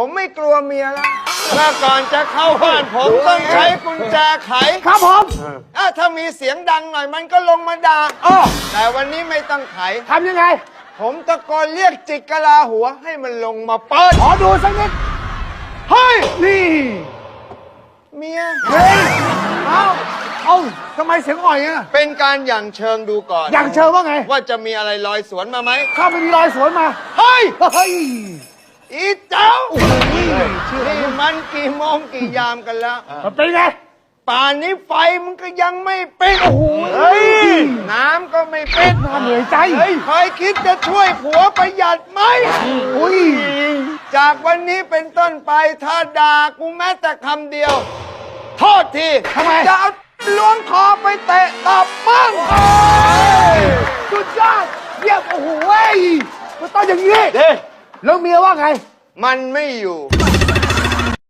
ผมไม่กลัวเมียแล้วเมื่อก่อนจะเข้าบ้านผมต้องใช้กุญแจไขครับผมอะถ้ามีเสียงดังหน่อยมันก็ลงมาด่าอ้อแต่วันนี้ไม่ต้องไข ทำยังไง ผมตะโกนเรียกจิกกะลาหัวให้มันลงมาเปิด ขอดูสักนิด เฮ้ย นี่ เมีย เฮ้ย เอ้าเอ้าทำไมเสียงอ่อยอะเป็นการหยั่งเชิงดูก่อน อย่างเชิญว่าไง ว่าจะมีอะไรลอยสวนมาไหมข้าไปมีรอยสวนมา เฮ้ย เฮ้ย อีเจ้านี่มันกี่โมงกี่ยามกันแล้ว มันเป็นไง ป่านนี้ไฟมันก็ยังไม่ปิดโอ้โหเฮ้ยน้ำก็ไม่ปิดน่าเหนื่อยใจ เฮ้ยเคยคิดจะช่วยผัวประหยัดไหมอุ้ยจากวันนี้เป็นต้นไปถ้าด่ากูแม้แต่คำเดียว โทษทีทำไม จะเอาล้วงคอไปเตะตับมั่งสุดยอดเยี่ยมโอ้โหเว้ยมันต้องอย่างนี้เด้ แล้วเมียว่าไง มันไม่อยู่